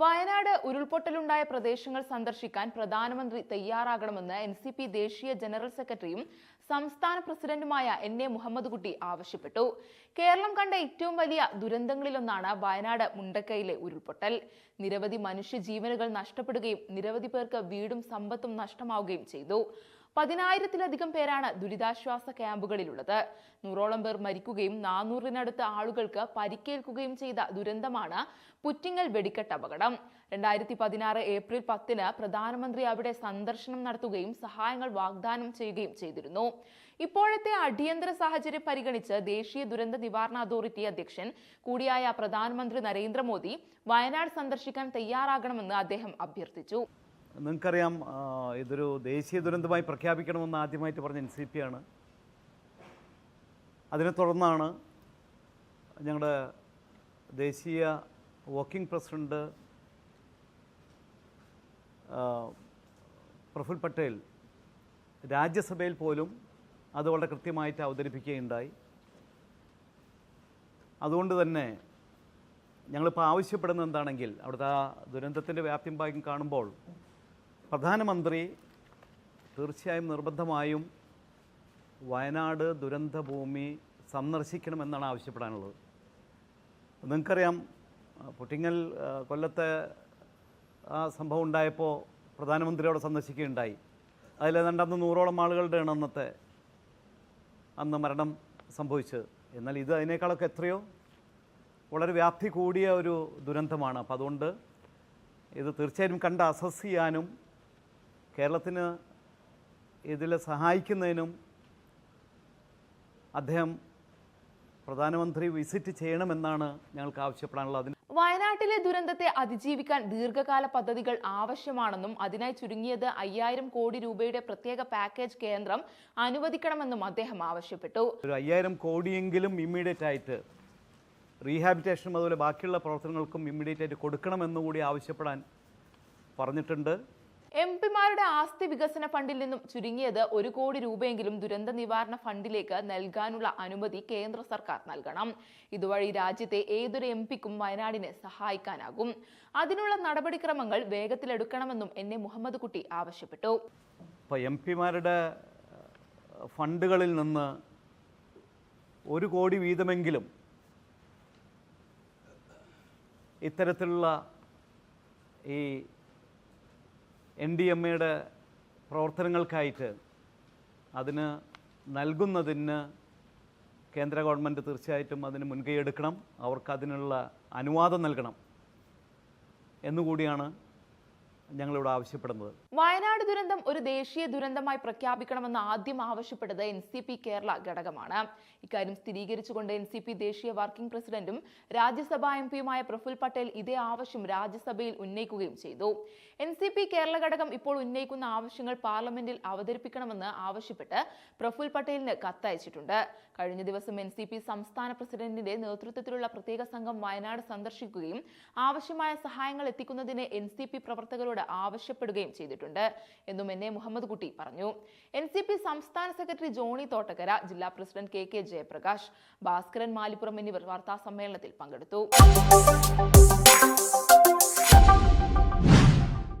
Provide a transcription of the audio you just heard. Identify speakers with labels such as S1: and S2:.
S1: വയനാട് ഉരുൾപൊട്ടലുണ്ടായ പ്രദേശങ്ങൾ സന്ദർശിക്കാൻ പ്രധാനമന്ത്രി തയ്യാറാകണമെന്ന് എൻ സി പി ദേശീയ ജനറൽ സെക്രട്ടറിയും സംസ്ഥാന പ്രസിഡന്റുമായ എൻ എ മുഹമ്മദ് കുട്ടി ആവശ്യപ്പെട്ടു. കേരളം കണ്ട ഏറ്റവും വലിയ ദുരന്തങ്ങളിലൊന്നാണ് വയനാട് മുണ്ടക്കയിലെ ഉരുൾപൊട്ടൽ. നിരവധി മനുഷ്യജീവനുകൾ നഷ്ടപ്പെടുകയും നിരവധി പേർക്ക് വീടും സമ്പത്തും നഷ്ടമാവുകയും ചെയ്തു. പതിനായിരത്തിലധികം പേരാണ് ദുരിതാശ്വാസ ക്യാമ്പുകളിലുള്ളത്. നൂറോളം പേർ മരിക്കുകയും നാനൂറിനടുത്ത് ആളുകൾക്ക് പരിക്കേൽക്കുകയും ചെയ്ത ദുരന്തമാണ് പുറ്റിങ്ങൽ വെടിക്കെട്ട് അപകടം. രണ്ടായിരത്തി പതിനാറ് ഏപ്രിൽ പത്തിന് പ്രധാനമന്ത്രി അവിടെ സന്ദർശനം നടത്തുകയും സഹായങ്ങൾ വാഗ്ദാനം ചെയ്യുകയും ചെയ്തിരുന്നു. ഇപ്പോഴത്തെ അടിയന്തര സാഹചര്യം പരിഗണിച്ച് ദേശീയ ദുരന്ത നിവാരണ അതോറിറ്റി അധ്യക്ഷൻ കൂടിയായ പ്രധാനമന്ത്രി നരേന്ദ്രമോദി വയനാട് സന്ദർശിക്കാൻ തയ്യാറാകണമെന്ന് അദ്ദേഹം അഭ്യർത്ഥിച്ചു.
S2: നിങ്ങൾക്കറിയാം ഇതൊരു ദേശീയ ദുരന്തമായി പ്രഖ്യാപിക്കണമെന്ന് ആദ്യമായിട്ട് പറഞ്ഞ എൻ സി പി ആണ്. അതിനെ തുടർന്നാണ് ഞങ്ങളുടെ ദേശീയ വർക്കിംഗ് പ്രസിഡന്റ് പ്രഫുൽ പട്ടേൽ രാജ്യസഭയിൽ പോലും അത് വളരെ കൃത്യമായിട്ട് അവതരിപ്പിക്കുകയുണ്ടായി. അതുകൊണ്ട് തന്നെ ഞങ്ങളിപ്പോൾ ആവശ്യപ്പെടുന്നത് എന്താണെങ്കിൽ അവിടുത്തെ ആ ദുരന്തത്തിന്റെ വ്യാപ്തിയും ഭാഗ്യം കാണുമ്പോൾ പ്രധാനമന്ത്രി തീർച്ചയായും നിർബന്ധമായും വയനാട് ദുരന്തഭൂമി സന്ദർശിക്കണമെന്നാണ് ആവശ്യപ്പെടാനുള്ളത്. നിങ്ങൾക്കറിയാം പുട്ടിങ്ങൽ കൊല്ലത്തെ ആ സംഭവം ഉണ്ടായപ്പോൾ പ്രധാനമന്ത്രി അവിടെ സന്ദർശിക്കുകയുണ്ടായി. അതിൽ ഏതാണ്ട് അന്ന് നൂറോളം ആളുകളുടെയാണ് അന്നത്തെ അന്ന് മരണം സംഭവിച്ചത്. എന്നാൽ ഇത് അതിനേക്കാളൊക്കെ എത്രയോ വളരെ വ്യാപ്തി കൂടിയ ഒരു ദുരന്തമാണ്. അപ്പോൾ അതുകൊണ്ട് ഇത് തീർച്ചയായും കണ്ട് അസസ് ചെയ്യാനും കേരളത്തിന് ഇതിൽ സഹായിക്കുന്നതിനും അദ്ദേഹം പ്രധാനമന്ത്രി വിസിറ്റ് ചെയ്യണമെന്നാണ് ഞങ്ങൾക്ക് ആവശ്യപ്പെടാനുള്ളത്. അതിന്
S1: വയനാട്ടിലെ ദുരന്തത്തെ അതിജീവിക്കാൻ ദീർഘകാല പദ്ധതികൾ ആവശ്യമാണെന്നും അതിനായി ചുരുങ്ങിയത് അയ്യായിരം കോടി രൂപയുടെ പ്രത്യേക പാക്കേജ് കേന്ദ്രം അനുവദിക്കണമെന്നും അദ്ദേഹം ആവശ്യപ്പെട്ടു.
S2: ഒരു അയ്യായിരം കോടിയെങ്കിലും ഇമ്മീഡിയറ്റ് ആയിട്ട് റീഹാബിറ്റേഷനും അതുപോലെ ബാക്കിയുള്ള പ്രവർത്തനങ്ങൾക്കും ഇമ്മീഡിയറ്റ് ആയിട്ട് കൊടുക്കണമെന്നുകൂടി ആവശ്യപ്പെടാൻ പറഞ്ഞിട്ടുണ്ട്.
S1: എം പിമാരുടെ ആസ്തി വികസന ഫണ്ടിൽ നിന്നും ചുരുങ്ങിയത് ഒരു കോടി രൂപയെങ്കിലും ദുരന്ത നിവാരണ ഫണ്ടിലേക്ക് നൽകാനുള്ള അനുമതി കേന്ദ്ര സർക്കാർ നൽകണം. ഇതുവഴി രാജ്യത്തെ ഏതൊരു എം പിക്കും വയനാടിനെ സഹായിക്കാനാകും. അതിനുള്ള നടപടിക്രമങ്ങൾ വേഗത്തിലെടുക്കണമെന്നും എൻ എ മുഹമ്മദ് കുട്ടി ആവശ്യപ്പെട്ടു.
S2: എം പിമാരുടെ ഫണ്ടുകളിൽ നിന്ന് ഒരു കോടി വീതമെങ്കിലും ഇത്തരത്തിലുള്ള ഈ എൻ ഡി എം എയുടെ പ്രവർത്തനങ്ങൾക്കായിട്ട് അതിന് നൽകുന്നതിന് കേന്ദ്ര ഗവൺമെന്റ് തീർച്ചയായിട്ടും അതിന് മുൻകൈ എടുക്കണം. അവർക്ക് അതിനുള്ള അനുവാദം നൽകണം എന്നുകൂടിയാണ് ഞങ്ങളിവിടെ ആവശ്യപ്പെടുന്നത്.
S1: വയനാട് ദുരന്തം ഒരു ദേശീയ ദുരന്തമായി പ്രഖ്യാപിക്കണമെന്ന് ആദ്യം ആവശ്യപ്പെട്ടത് എൻ സി പി കേരള ഘടകമാണ്. ഇക്കാര്യം സ്ഥിരീകരിച്ചുകൊണ്ട് എൻ സി പി ദേശീയ വർക്കിംഗ് പ്രസിഡന്റും രാജ്യസഭാ എം പിയുമായ പ്രഫുൽ പട്ടേൽ ഇതേ ആവശ്യം രാജ്യസഭയിൽ ഉന്നയിക്കുകയും ചെയ്തു. എൻ സി പി കേരള ഘടകം ഇപ്പോൾ ഉന്നയിക്കുന്ന ആവശ്യങ്ങൾ പാർലമെന്റിൽ അവതരിപ്പിക്കണമെന്ന് ആവശ്യപ്പെട്ട് പ്രഫുൽ പട്ടേലിന് കത്തയച്ചിട്ടുണ്ട്. കഴിഞ്ഞ ദിവസം എൻ സി പി സംസ്ഥാന പ്രസിഡന്റിന്റെ നേതൃത്വത്തിലുള്ള പ്രത്യേക സംഘം വയനാട് സന്ദർശിക്കുകയും ആവശ്യമായ സഹായങ്ങൾ എത്തിക്കുന്നതിന് എൻ സി പി പ്രവർത്തകരോട് ആവശ്യപ്പെടുകയും ചെയ്തിട്ടുണ്ട് എന്നും എൻ എ മുഹമ്മദ് കുട്ടി പറഞ്ഞു. എൻ സി പി സംസ്ഥാന സെക്രട്ടറി ജോണി തോട്ടക്കര ജില്ലാ president K K Jayaprakash Bhaskaran Malippuram എന്നിവർ വാർത്താ സമ്മേളനത്തിൽ പങ്കെടുത്തു.